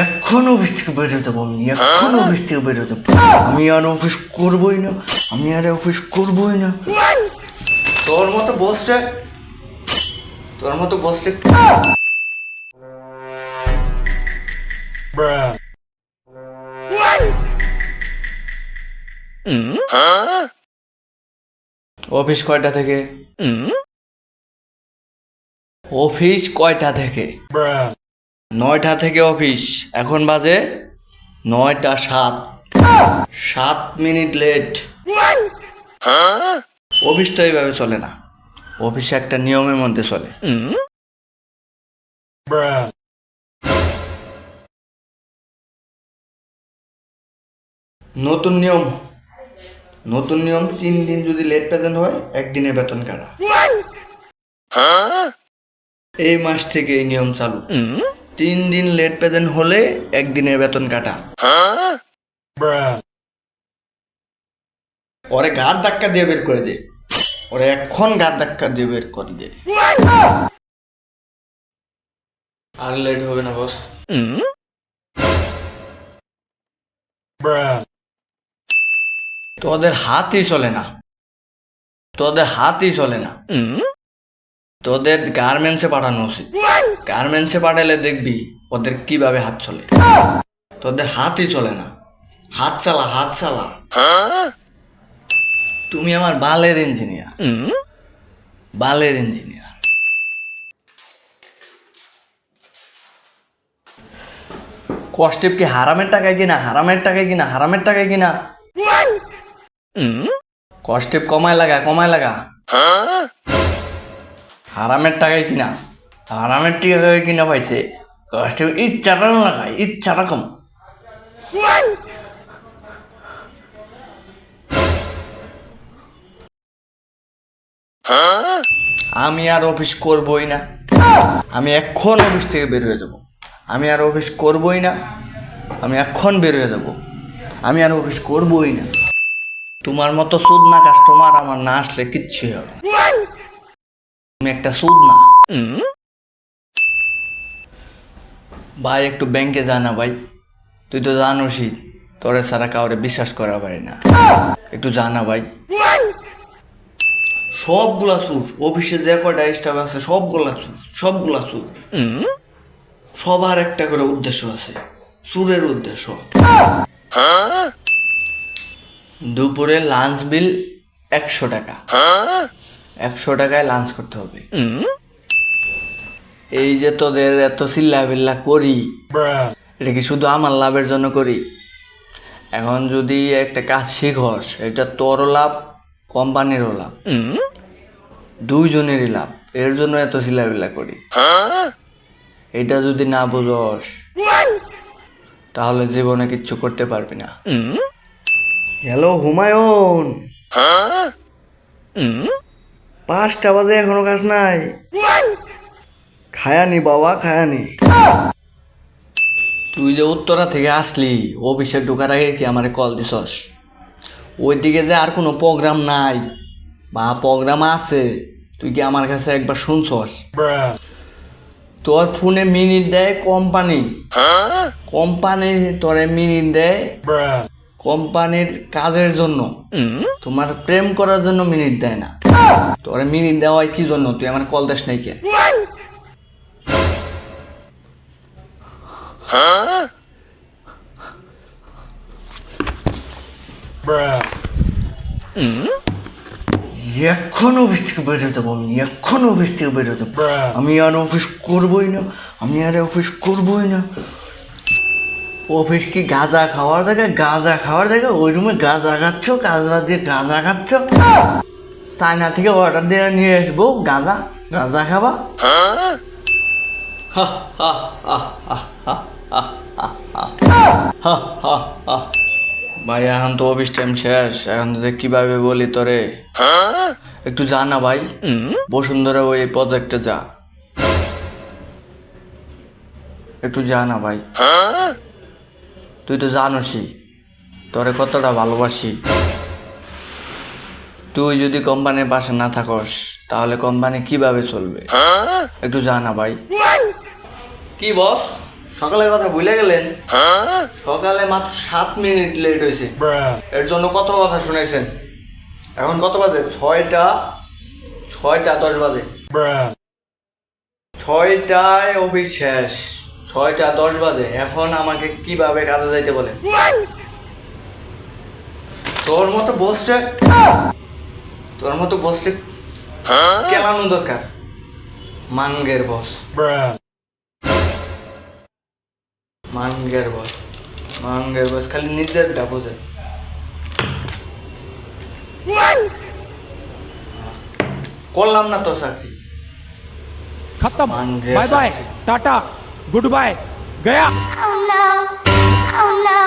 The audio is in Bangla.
এখন অফিস থেকে বেরো যাব আমি এখন অফিস থেকে বেরো যাব আমি আর অফিস করবোই না আমি আর অফিস করবোই না। তোর মতো বসটা তোর মতো বসটা অফিস কয়টা থেকে? অফিস কয়টা থেকে? নয়টা থেকে অফিস। এখন বাজে নয়টা সাত। সাত মিনিট লেট। অফিস তো এইভাবে চলে না। অফিস একটা নিয়মের মধ্যে চলে। নতুন নিয়ম। নতুন নিয়ম, তিন দিন যদি লেট প্রেজেন্ট হয়, একদিনের বেতন কাটা। এই মাস থেকে এই নিয়ম চালু। তিন দিন লেট প্রেজেন্ট হলে একদিনের বেতন কাটা। ওরে গার ধাক্কা দিয়ে বের করে দে। ওরে এখন গার ধাক্কা দিয়ে বের করে দে। আর লেট হবে না বস তোদের হাতই চলে না। তোদের হাতই চলে না। তোদের গার্মেন্টসে পাঠানো উচিত। গার্মেন্টসে পাঠালে দেখবি ওদের কীভাবে হাত চলে। তোদের হাতই চলে না। হাত চালা হাত চালা। তুমি আমার বালের ইঞ্জিনিয়ার বালের ইঞ্জিনিয়ার কষ্টেপ কি হারামের টাকায় কিনা হারামের টাকায় কিনা হারামের টাকায় কিনা। কষ্টেপ কমায় লাগা কমায় লাগা। হারামের টাকায় কিনা, হারামের টাকায় কিনা পাইছে কষ্টেপ ইচ্ছাটা খায়, ইচ্ছাটা কম। আমি আর অফিস করবই না। আমি এখন অফিস থেকে বের হয়ে দেবো আমি আর অফিস করবই না। আমি এখন বের হয়ে দেবো আমি আর অফিস করবই না। তোমার মতো সুদ না কাস্টমার আমার না আসলে কিচ্ছুই হবে। তুমি একটা সুদ না। ভাই একটু ব্যাংকে যা না ভাই। তুই তো জানোসই তোরে ছাড়া কাউরে বিশ্বাস করা পারি না। একটু জানা ভাই। সবগুলা চুর অফিসে যে কয়টা স্টাফ আছে সবগুলা চুর সবগুলা চুর সবার একটা করে উদ্দেশ্য আছে চুরের উদ্দেশ্য। দুপুরে লাঞ্চ বিল একশো টাকা। একশো টাকায় লাঞ্চ করতে হবে। এই যে তোদের এত চিল্লা বিল্লা করি এটা কি শুধু আমার লাভের জন্য করি? এখন যদি একটা কাজ শিখস এটা তোরও লাভ কোম্পানিরও লাভ। দুইজনেরই লাভ এর জন্য এত চিল্লাবিল্লা করি। এটা যদি না বুঝস তাহলে জীবনে কিচ্ছু করতে পারবি না। হ্যালো হুমায়ুন। পাঁচটা বাজে এখনও কাজ নাই। খায়ানি বাবা খায়ানি। তুই যে উত্তরা থেকে আসলি অফিসে ঢোকার আগে কি আমারে কল দিছস? ওইদিকে যে আর কোনো প্রোগ্রাম নাই। বা প্রোগ্রাম আছে তুই কি আমার কাছে একবার শুনছস? তোর ফোনে মিনিট দেয় কোম্পানি কোম্পানি তোরে মিনিট দেয়। কোম্পানির কাজের জন্য তোমার প্রেম করার জন্য মিনিট দেয় না। তোরে মিনিট দেওয়ায় কি জন্য? তুই আমার কল দেশ নাই কে? এখন অফিস থেকে বেরো যাব আমি এখন অফিস থেকে বেরো যাব। আমি আর অফিস করবোই না আমি আর অফিস করবোই না। অফিস কি গাঁজা খাওয়ার জায়গায় গাঁজা খাওয়ার জায়গায় ওই রুমে গাঁজা খাচ্ছ কাজবা দিয়ে গাঁজা খাচ্ছ চায়না থেকে অর্ডার দিয়ে নিয়ে আসব গাঁজা গাঁজা খাবা ভাই এখন তো অফিস টাইম শেষ এখন তো কীভাবে বলি তোরে একটু যা না ভাই বসুন্ধরা ওই প্রজেক্টে যা একটু যা না ভাই তুই তো জানোসই তোরে কতটা ভালোবাসি। তুই যদি কোম্পানির পাশে না থাকস, তাহলে কোম্পানি কীভাবে চলবে? একটু জানা ভাই। কি বস? সকালে কথা ভুলে গেলেন? সকালে মাত্র সাত মিনিট লেট হয়েছে। এর জন্য কত কথা শুনেছেন? এখন কত বাজে? ছয়টা ছয়টা দশ বাজে। ছয়টায় অফিস শেষ। ছয়টা দশ বাজে। এখন আমাকে কীভাবে কাজে যাইতে বলে? তোর মতো বসটা তোর মতো বসটা দরকার? মাঙ্গের বস। মাঙ্গের বস। মাঙ্গের বস খালি নিজের করলাম না তোর সাথে খতম। Bye bye tata. Good bye गया Oh no, oh no,